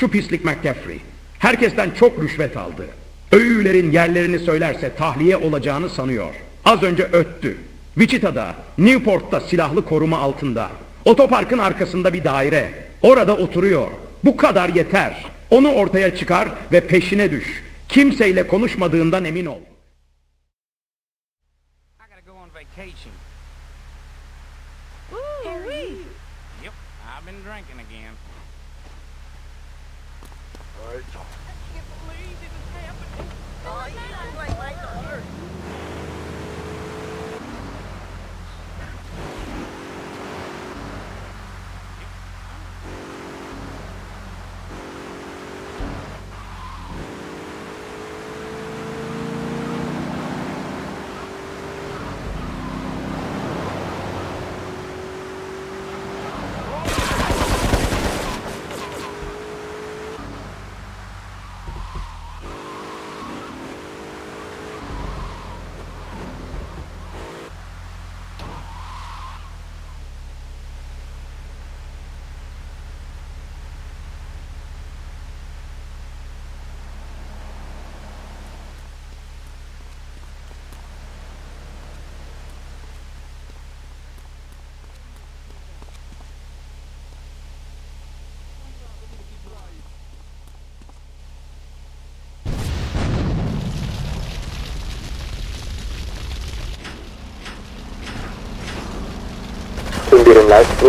Şu pislik McCaffrey. Herkesten çok rüşvet aldı. Öğülerin yerlerini söylerse tahliye olacağını sanıyor. Az önce öttü. Wichita'da, Newport'ta silahlı koruma altında. Otoparkın arkasında bir daire. Orada oturuyor. Bu kadar yeter. Onu ortaya çıkar ve peşine düş. Kimseyle konuşmadığından emin ol. I gotta go on vacation. Harry! Yep, I've been drinking again. I can't believe this is happening. Oh, you like like her.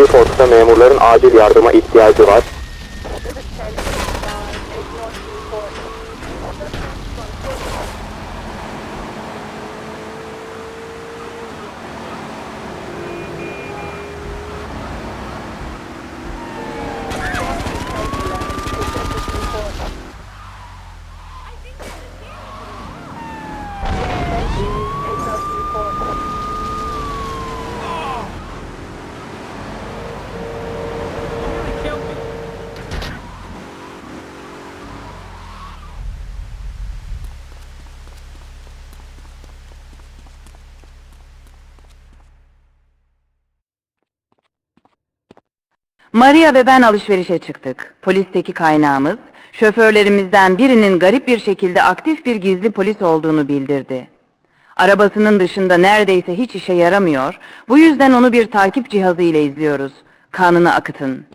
Birimler, Newport'ta memurların acil yardıma ihtiyacı var. Maria ve ben alışverişe çıktık. Polisteki kaynağımız, şoförlerimizden birinin garip bir şekilde aktif bir gizli polis olduğunu bildirdi. Arabasının dışında neredeyse hiç işe yaramıyor, bu yüzden onu bir takip cihazı ile izliyoruz. Kanını akıtın.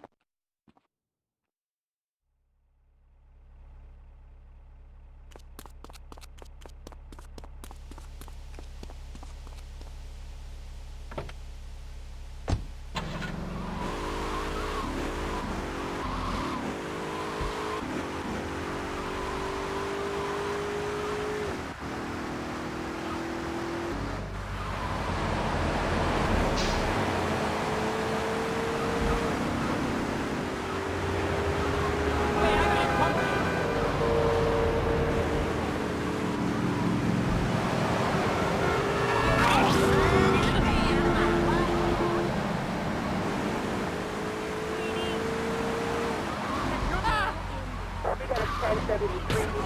that is extremely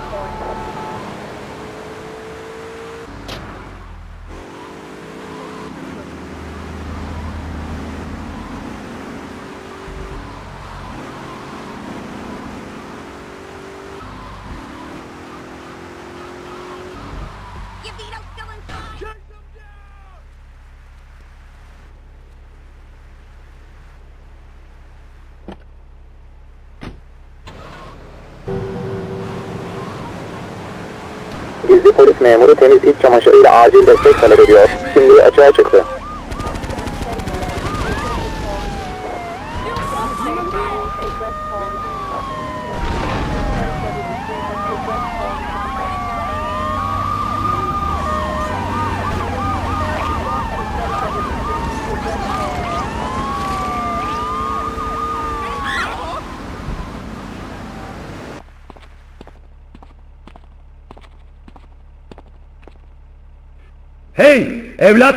important. Gizli polis memuru temiz iç çamaşırıyla acil destek talep ediyor. Şimdi açığa çıktı. Hey evlat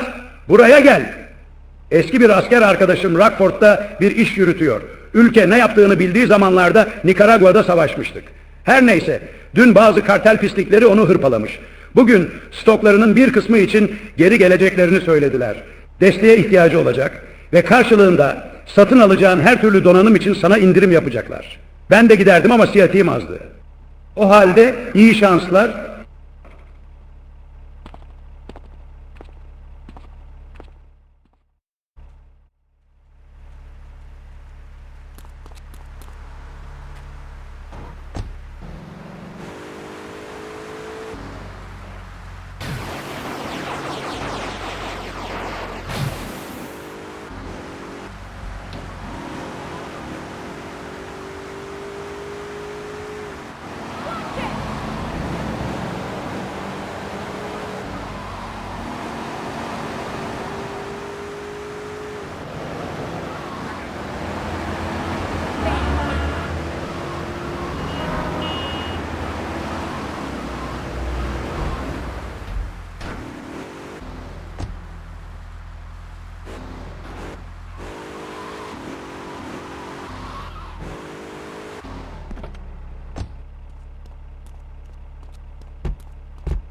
buraya gel. Eski bir asker arkadaşım Rockford'da bir iş yürütüyor. Ülke ne yaptığını bildiği zamanlarda Nikaragua'da savaşmıştık. Her neyse dün bazı kartel pislikleri onu hırpalamış. Bugün stoklarının bir kısmı için geri geleceklerini söylediler. Desteğe ihtiyacı olacak ve karşılığında satın alacağın her türlü donanım için sana indirim yapacaklar. Ben de giderdim ama siyatim azdı. O halde iyi şanslar.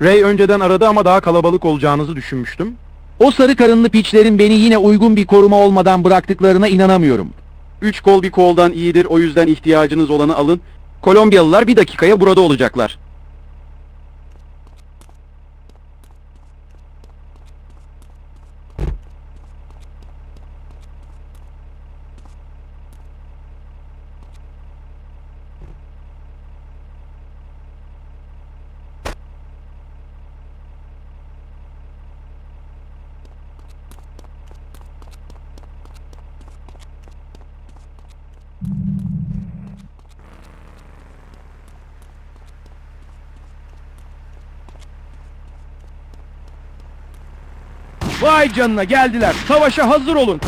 Ray önceden aradı ama daha kalabalık olacağınızı düşünmüştüm. O sarı karınlı piçlerin beni yine uygun bir koruma olmadan bıraktıklarına inanamıyorum. Üç kol bir koldan iyidir o yüzden ihtiyacınız olanı alın. Kolombiyalılar bir dakikaya burada olacaklar. Vay canına geldiler. Savaşa hazır olun.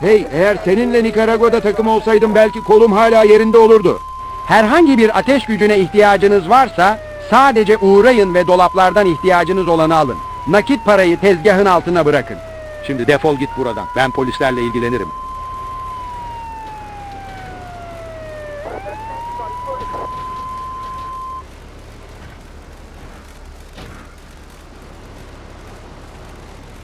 Hey, eğer seninle Nikaragua'da takım olsaydım belki kolum hala yerinde olurdu. Herhangi bir ateş gücüne ihtiyacınız varsa sadece uğrayın ve dolaplardan ihtiyacınız olanı alın. Nakit parayı tezgahın altına bırakın. Şimdi defol git buradan. Ben polislerle ilgilenirim.